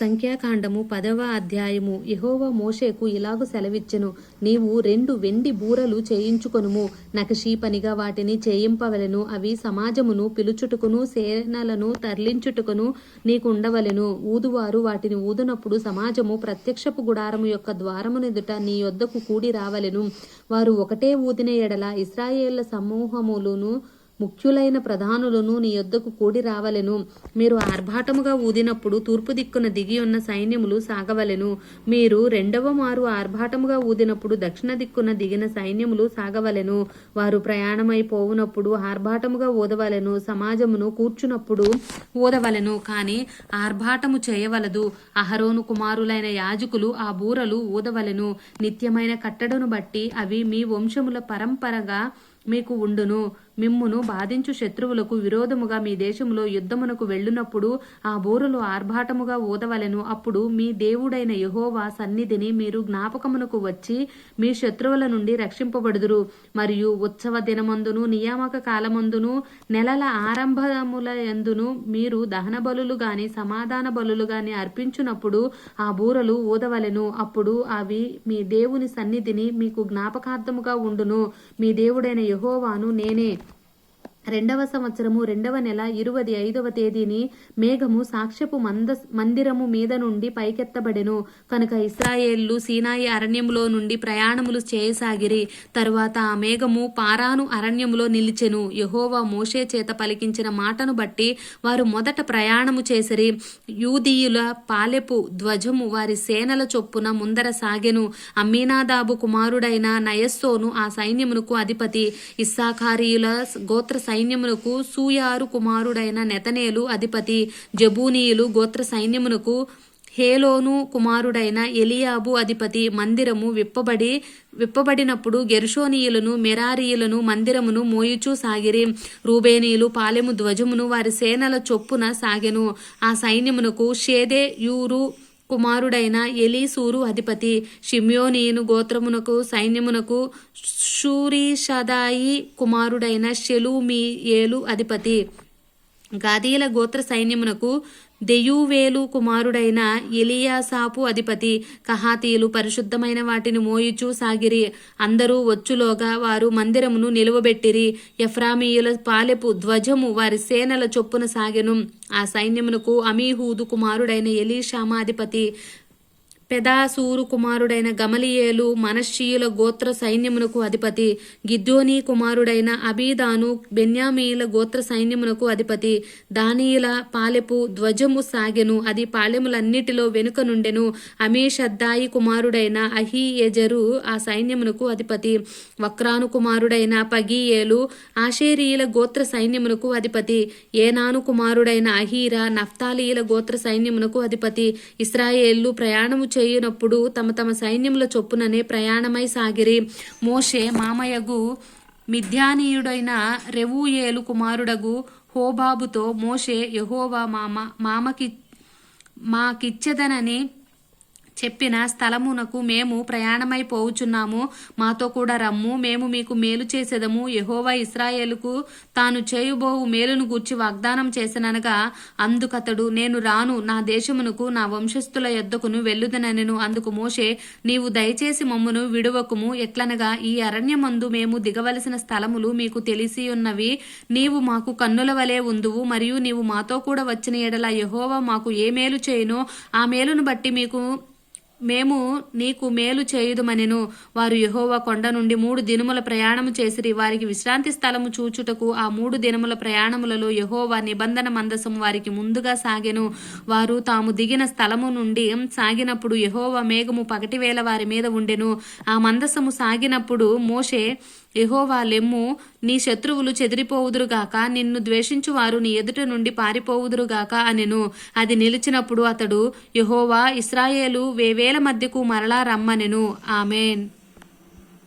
సంఖ్యాకాండము పదవ అధ్యాయము. యహోవ మోషేకు ఇలాగు సెలవిచ్చెను. నీవు రెండు వెండి బూరలు చేయించుకొనుము. నకషీ పనిగా వాటిని చేయింపవలెను. అవి సమాజమును పిలుచుటకును సేనలను తరలించుటకును నీకు ఉండవలెను ఊదువారు వాటిని ఊదునప్పుడు సమాజము ప్రత్యక్షపు గుడారము యొక్క ద్వారమునెదుట నీ యొద్దకు కూడి రావలెను. వారు ఒకటే ఊదిన ఎడల ఇస్రాయేళ్ళ సమూహములను ముఖ్యులైన ప్రధానులను నీ యొద్దకు కూడి రావలెను. మీరు ఆర్భాటముగా ఊదినప్పుడు తూర్పు దిక్కున దిగి ఉన్న సైన్యములు సాగవలెను. మీరు రెండవ మారు ఆర్భాటముగా ఊదినప్పుడు దక్షిణ దిక్కున దిగిన సైన్యములు సాగవలెను. వారు ప్రయాణమై పోవునప్పుడు ఆర్భాటముగా ఊదవలెను. సమాజమును కూర్చున్నప్పుడు ఊదవలెను. కాని ఆర్భాటము చేయవలదు. అహరోను కుమారులైన యాజకులు ఆ బూరలు ఊదవలెను. నిత్యమైన కట్టడను బట్టి అవి మీ వంశముల పరంపరగా మీకు ఉండును. మిమ్మును బాధించు శత్రువులకు విరోధముగా మీ దేశములో యుద్ధమునకు వెళ్ళునప్పుడు ఆ బోరులు ఆర్భాటముగా ఊదవలెను. అప్పుడు మీ దేవుడైన యహోవా సన్నిధిని మీరు జ్ఞాపకమునకు వచ్చి మీ శత్రువుల నుండి రక్షింపబడుదురు. మరియు ఉత్సవ దినమందును నియామక కాలమందును నెలల ఆరంభముల ఎందును మీరు దహన బలులు గాని సమాధాన బలులు గాని అర్పించునప్పుడు ఆ బూరలు ఊదవలెను. అప్పుడు అవి మీ దేవుని సన్నిధిని మీకు జ్ఞాపకార్థముగా ఉండును. మీ దేవుడైన యహోవాను నేనే. రెండవ సంవత్సరము రెండవ నెల ఇరువది ఐదవ తేదీని మేఘము సాక్ష్యపు మంద మందిరము మీద నుండి పైకెత్తబడెను. కనుక ఇస్రాయేళ్ళు సీనాయి అరణ్యములో నుండి ప్రయాణములు చేయసాగిరి. తరువాత ఆ మేఘము పారాను అరణ్యములో నిలిచెను. యెహోవా మోషే చేత పలికించిన మాటను బట్టి వారు మొదట ప్రయాణము చేసిరి. యూదీయుల పాలెపు ధ్వజము వారి సేనల చొప్పున ముందర సాగెను. అమ్మీనాదాబు కుమారుడైన నయస్సోను ఆ సైన్యమునకు అధిపతి. ఇస్సాఖారీయుల గోత్ర సైన్యమునకు సూయారు కుమారుడైన నెతనేలు అధిపతి జబూనీయులు గోత్ర సైన్యమునకు హేలోను కుమారుడైన ఎలియాబు అధిపతి మందిరము విప్పబడి విప్పబడినప్పుడు గెర్షోనీయులను మెరారీయులను మందిరమును మోయుచూ సాగిరి. రూబేనీయులు పాలెము ధ్వజమును వారి సేనల చొప్పున సాగెను. ఆ సైన్యమునకు షేదే యూరు కుమారుడైన ఎలీసూరు అధిపతి. షిమ్యోనీను గోత్రమునకు సైన్యమునకు షూరీషదాయి కుమారుడైన షెలూమియేలు అధిపతి. గాదీల గోత్ర సైన్యమునకు దెయూవేలు కుమారుడైన ఎలియాసాపు అధిపతి కహాతీయులు పరిశుద్ధమైన వాటిని మోయుచూ సాగిరి. అందరూ వచ్చులోగా వారు మందిరమును నిలువబెట్టిరి. ఎఫ్రామీయుల పాలెపు ధ్వజము వారి సేనల చొప్పున సాగెను. ఆ సైన్యమునకు అమీహూదు కుమారుడైన ఎలీషామాధిపతి పెదాసూరు కుమారుడైన గమలియేలు మనశ్శీయుల గోత్ర సైన్యమునకు అధిపతి. గిద్యోని కుమారుడైన అబీదాను బెన్యామీయుల గోత్ర సైన్యమునకు అధిపతి. దానియుల పాలెపు ధ్వజము సాగెను. అది పాలెములన్నిటిలో వెనుక నుండెను. అమీషద్దాయి కుమారుడైన అహీయజరు ఆ సైన్యమునకు అధిపతి. వక్రాను కుమారుడైన పగీయేలు ఆషేరీయుల గోత్ర సైన్యమునకు అధిపతి. ఏనాను కుమారుడైన అహీరా నఫ్తాలీయుల గోత్ర సైన్యమునకు అధిపతి. ఇస్రాయేళ్ళు ప్రయాణము చేయునప్పుడు తమ తమ సైన్యముల చొప్పుననే ప్రయాణమై సాగిరి. మోషే మామయగు మిథ్యానీయుడైన రెవూయేలు కుమారుడగు హోబాబుతో మోషే యహోవా మామ మామకి మాకిచ్చెదనని చెప్పిన స్థలమునకు మేము ప్రయాణమై పోవుచున్నాము. మాతో కూడా రమ్ము. మేము మీకు మేలు చేసేదము. యహోవా ఇస్రాయేలుకు తాను చేయుబోవు మేలును గూర్చి వాగ్దానం చేసిననగా అందుకతడు నేను రాను. నా దేశమునకు నా వంశస్థుల యొద్దకును వెళ్ళుదనెను అందుకు మోషే నీవు దయచేసి మమ్మును విడువకుము. ఎట్లనగా ఈ అరణ్యమందు మేము దిగవలసిన స్థలములు మీకు తెలిసి ఉన్నవి నీవు మాకు కన్నుల వలె ఉందువు. మరియు నీవు మాతో కూడా వచ్చిన ఎడల యహోవా మాకు ఏ మేలు చేయునో ఆ మేలును బట్టి మీకు మేము నీకు మేలు చేయుదుమనెను. వారు యహోవ కొండ నుండి మూడు దినముల ప్రయాణము చేసిరి. వారికి విశ్రాంతి స్థలము చూచుటకు ఆ మూడు దినముల ప్రయాణములలో యహోవ నిబంధన మందసము వారికి ముందుగా సాగెను. వారు తాము దిగిన స్థలము నుండి సాగినప్పుడు యహోవ మేఘము పగటివేళ వారి మీద ఉండెను. ఆ మందసము సాగినప్పుడు మోషే యహోవా లెమ్ము నీ శత్రువులు చెదిరిపోవుదురుగాక నిన్ను ద్వేషించు వారు నీ ఎదుట నుండి పారిపోవుదురుగాక అనెను. అది నిలిచినప్పుడు అతడు యహోవా ఇస్రాయేలు వేవే వేల మధ్యకు మరలా రమ్మనెను. ఆమెన్.